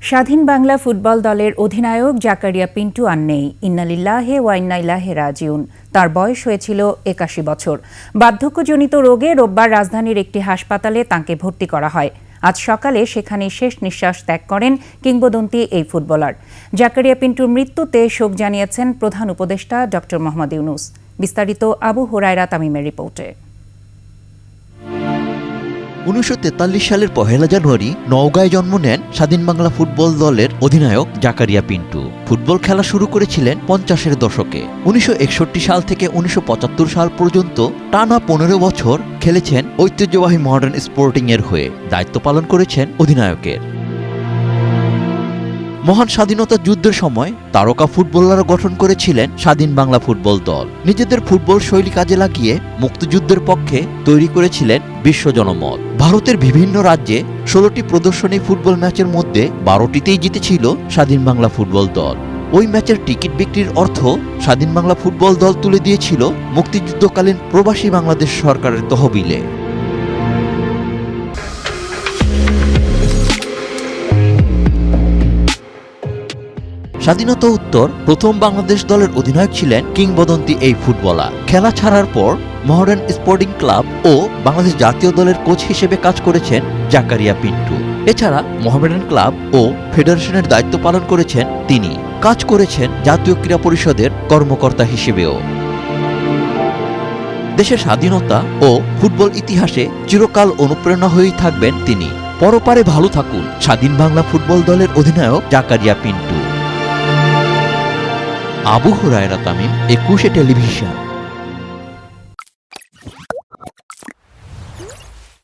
স্বাধীন বাংলা ফুটবল দলের অধিনায়ক জাকারিয়া পিন্টু আর নেই। ইন্নালিল্লাহে ওয়াইন্নাইল্লাহে রাজিউন। তার বয়স হয়েছিল একাশি বছর। বার্ধক্যজনিত রোগে রোববার রাজধানীর একটি হাসপাতালে তাঁকে ভর্তি করা হয়। আজ সকালে সেখানে শেষ নিঃশ্বাস ত্যাগ করেন কিংবদন্তি এই ফুটবলার। জাকারিয়া পিন্টুর মৃত্যুতে শোক জানিয়েছেন প্রধান উপদেষ্টা ড মোহাম্মদ ইউনুস। বিস্তারিত আবু হোরায়রা তামিমের রিপোর্টে। উনিশশো তেতাল্লিশ সালের পহেলা জানুয়ারি নওগাঁয় জন্ম নেন স্বাধীন বাংলা ফুটবল দলের অধিনায়ক জাকারিয়া পিন্টু। ফুটবল খেলা শুরু করেছিলেন পঞ্চাশের দশকে। উনিশশো একষট্টি সাল থেকে উনিশশো পঁচাত্তর সাল পর্যন্ত টানা পনেরো বছর খেলেছেন ঐতিহ্যবাহী মডার্ন স্পোর্টিং এর হয়ে, দায়িত্ব পালন করেছেন অধিনায়কের। মহান স্বাধীনতা যুদ্ধের সময় তারকা ফুটবলার গঠন করেছিলেন স্বাধীন বাংলা ফুটবল দল। নিজেদের ফুটবল শৈলী কাজে লাগিয়ে মুক্তিযুদ্ধের পক্ষে তৈরি করেছিলেন বিশ্ব জনমত। ভারতের বিভিন্ন রাজ্যে ষোলোটি প্রদর্শনী ফুটবল ম্যাচের মধ্যে বারোটিতেই জিতেছিল স্বাধীন বাংলা ফুটবল দল। ওই ম্যাচের টিকিট বিক্রির অর্থ স্বাধীন বাংলা ফুটবল দল তুলে দিয়েছিল মুক্তিযুদ্ধকালীন প্রবাসী বাংলাদেশ সরকারের তহবিলে। স্বাধীনতা উত্তর প্রথম বাংলাদেশ দলের অধিনায়ক ছিলেন কিংবদন্তি এই ফুটবলার। খেলা ছাড়ার পর মডার্ন স্পোর্টিং ক্লাব ও বাংলাদেশ জাতীয় দলের কোচ হিসেবে কাজ করেছেন জাকারিয়া পিন্টু। এছাড়া মোহামেডান ক্লাব ও ফেডারেশনের দায়িত্ব পালন করেছেন তিনি। কাজ করেছেন জাতীয় ক্রীড়া পরিষদের কর্মকর্তা হিসেবেও। দেশের স্বাধীনতা ও ফুটবল ইতিহাসে চিরকাল অনুপ্রেরণা হয়েই থাকবেন তিনি। পরপারে ভালো থাকুন স্বাধীন বাংলা ফুটবল দলের অধিনায়ক জাকারিয়া পিন্টু। আবু হুরায়রা তামিম, একুশে টেলিভিশন।